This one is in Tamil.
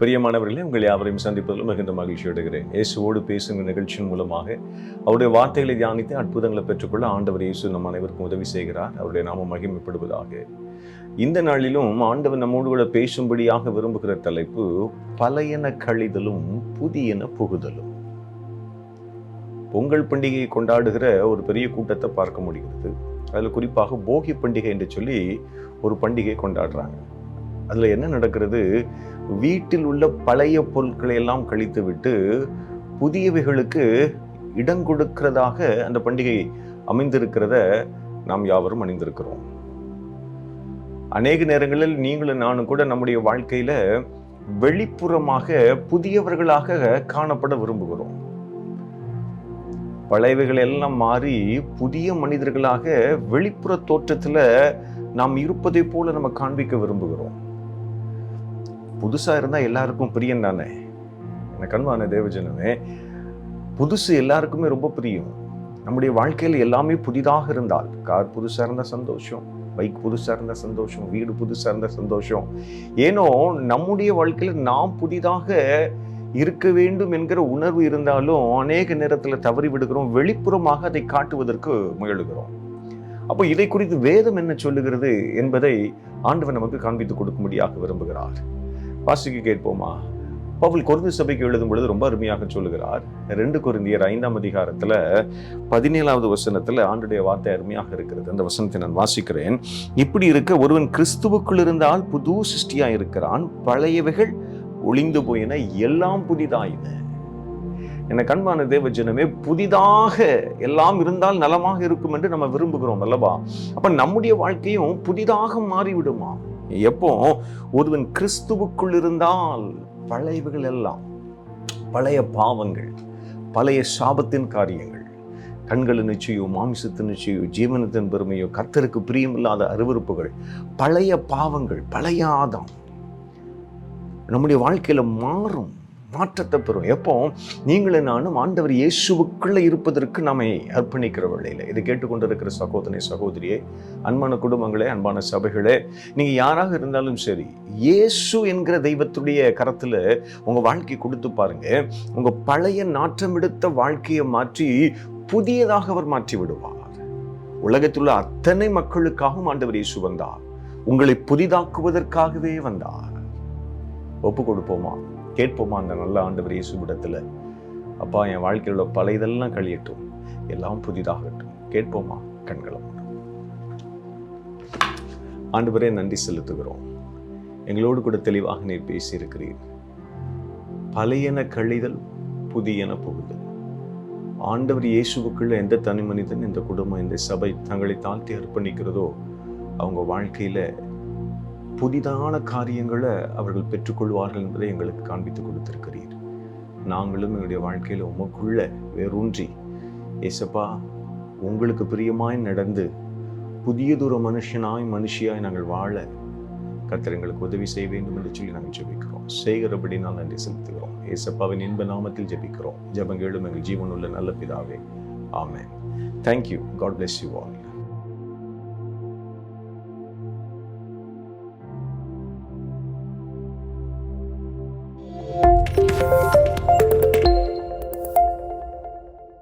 பிரியமானவர்களே உங்கள் யாவரையும் சந்திப்பதிலும் மிகுந்த மகிழ்ச்சி அடைகிறேன். இயேசுவோடு பேசுகிற நிகழ்ச்சியின் மூலமாக அவருடைய வார்த்தைகளை தியானித்து அற்புதங்களை பெற்றுக்கொள்ள ஆண்டவர் இயேசு நம் அனைவருக்கும் உதவி செய்கிறார். அவருடைய நாமம் மகிமைப்படுவதாக. இந்த நாளிலும் ஆண்டவர் நம்மோடு கூட பேசும்படியாக விரும்புகிற தலைப்பு பழையன கழிதலும் புதியன புகுதலும். பொங்கல் பண்டிகையை கொண்டாடுகிற ஒரு பெரிய கூட்டத்தை பார்க்க முடிகிறது. அதில் குறிப்பாக போகி பண்டிகை என்று சொல்லி ஒரு பண்டிகை கொண்டாடுறாங்க. அதில் என்ன நடக்கிறது? வீட்டில் உள்ள பழைய பொருட்களை எல்லாம் கழித்து விட்டு புதியவைகளுக்கு இடம் கொடுக்கிறதாக அந்த பண்டிகை அமைந்திருக்கிறத நாம் யாவரும் அணிந்திருக்கிறோம். அநேக நேரங்களில் நீங்களும் நானும் கூட நம்முடைய வாழ்க்கையில வெளிப்புறமாக புதியவர்களாக காணப்பட விரும்புகிறோம். பழையவைகள் எல்லாம் மாறி புதிய மனிதர்களாக வெளிப்புற தோற்றத்தில் நாம் இருப்பதை போல நம்ம காண்பிக்க விரும்புகிறோம். புதுசாக இருந்தால் எல்லாருக்கும் பிரியம் தானே? எனக்கு அன்பான தேவஜனமே. புதுசு எல்லாருக்குமே ரொம்ப பிரியம். நம்முடைய வாழ்க்கையில் எல்லாமே புதிதாக இருந்தால் கார் புதுசாக இருந்தால் சந்தோஷம் பைக் புதுசாக இருந்தால் சந்தோஷம் வீடு புதுசாக இருந்தால் சந்தோஷம். ஏனோ நம்முடைய வாழ்க்கையில் நாம் புதிதாக இருக்க வேண்டும் என்கிற உணர்வு இருந்தாலும் அநேக நேரத்தில் தவறி விடுகிறோம் வெளிப்புறமாக அதை காட்டுவதற்கு முயலுகிறோம். அப்போ இதை குறித்து வேதம் என்ன சொல்லுகிறது என்பதை ஆண்டவன் நமக்கு காண்பித்துக் கொடுக்கும்படியாக விரும்புகிறார். வாசிக்க கேட்போமா? பவுல் கொருந்து சபைக்கு எழுதும் பொழுது ரொம்ப அருமையாக சொல்லுகிறார். ரெண்டு குருந்தியர் ஐந்தாம் அதிகாரத்துல பதினேழாவது வசனத்துல ஆண்டுடைய வார்த்தை அருமையாக இருக்கிறது. அந்த வசனத்தை நான் வாசிக்கிறேன். இப்படி இருக்க ஒருவன் கிறிஸ்துவுக்குள் இருந்தால் புது சிருஷ்டியா இருக்கிறான். பழையவைகள் ஒளிந்து போயின எல்லாம் புதிதாயின. என கண்பான தேவ ஜனமே புதிதாக எல்லாம் இருந்தால் நலமாக இருக்கும் என்று நம்ம விரும்புகிறோம் அல்லவா? அப்ப நம்முடைய வாழ்க்கையும் புதிதாக மாறிவிடுமா? எப்போ? ஒருவன் கிறிஸ்துவுக்குள் இருந்தால் பழையவுகள் எல்லாம் பழைய பாவங்கள் பழைய சாபத்தின் காரியங்கள் கண்களின் நிச்சயோ மாமிசத்தின் நிச்சயோ ஜீவனத்தின் பெருமையோ கத்தருக்கு பிரியமில்லாத அருவறுப்புகள் பழைய பாவங்கள் பழைய ஆதாம் நம்முடைய வாழ்க்கையில மாறும். மாற்றத்தை பெறும். எப்போ? நீங்களும் நானும் ஆண்டவர் இயேசுவுக்குள்ளே இருப்பதற்கு நம்மை அர்ப்பணிக்கிற வேளையில. இதை கேட்டுக்கொண்டிருக்கிற சகோதரி சகோதரியே அன்பான குடும்பங்களே அன்பான சபைகளே நீங்கள் யாராக இருந்தாலும் சரி இயேசு என்கிற தெய்வத்துடைய கரத்தில் உங்கள் வாழ்க்கை கொடுத்து பாருங்க. உங்கள் பழைய நாற்றம் எடுத்த வாழ்க்கையை மாற்றி புதியதாக அவர் மாற்றி விடுவார். உலகத்தில் உள்ள அத்தனை மக்களுக்காகவும் ஆண்டவர் இயேசு வந்தார். உங்களை புதிதாக்குவதற்காகவே வந்தார். ஒப்பு கொடுப்போமா? கேட்போமா அந்த நல்ல ஆண்டவர் இயேசுவிடத்துல? அப்பா என் வாழ்க்கையில் உள்ள பழையதெல்லாம் கழியட்டும். எல்லாம் புதிதாகட்டும். கேட்போமா? கண்களை ஆண்டவரே நன்றி செலுத்துகிறோம். எங்களோடு கூட தெளிவாக நீர் பேசியிருக்கிறீர். பழையன கழிதல் புதியன புகுதல். ஆண்டவர் இயேசுவுக்குள்ள எந்த தனி மனிதன் இந்த குடும்பம் இந்த சபை தங்களை தாழ்த்தி அர்ப்பணிக்கிறதோ அவங்க வாழ்க்கையில புதிதான காரியங்களை அவர்கள் பெற்றுக்கொள்வார்கள் என்பதை எங்களுக்கு காண்பித்து கொடுத்திருக்கிறீர். நாங்களும் எங்களுடைய வாழ்க்கையில் உமக்குள்ள வேரூன்றி ஏசப்பா உங்களுக்கு பிரியமாய் நடந்து புதியதொரு மனுஷனாய் மனுஷியாய் நாங்கள் வாழ கர்த்தர் எங்களுக்கு உதவி செய்ய வேண்டும் என்று சொல்லி நாங்கள் ஜெபிக்கிறோம். செய்கிறபடி நான் நன்றி செலுத்துகிறோம். ஏசப்பாவின் இன்ப நாமத்தில் ஜெபிக்கிறோம். ஜெபங்களும் எங்கள் ஜீவனுள்ள நல்ல பிதாவே. ஆமென். Thank you God bless you all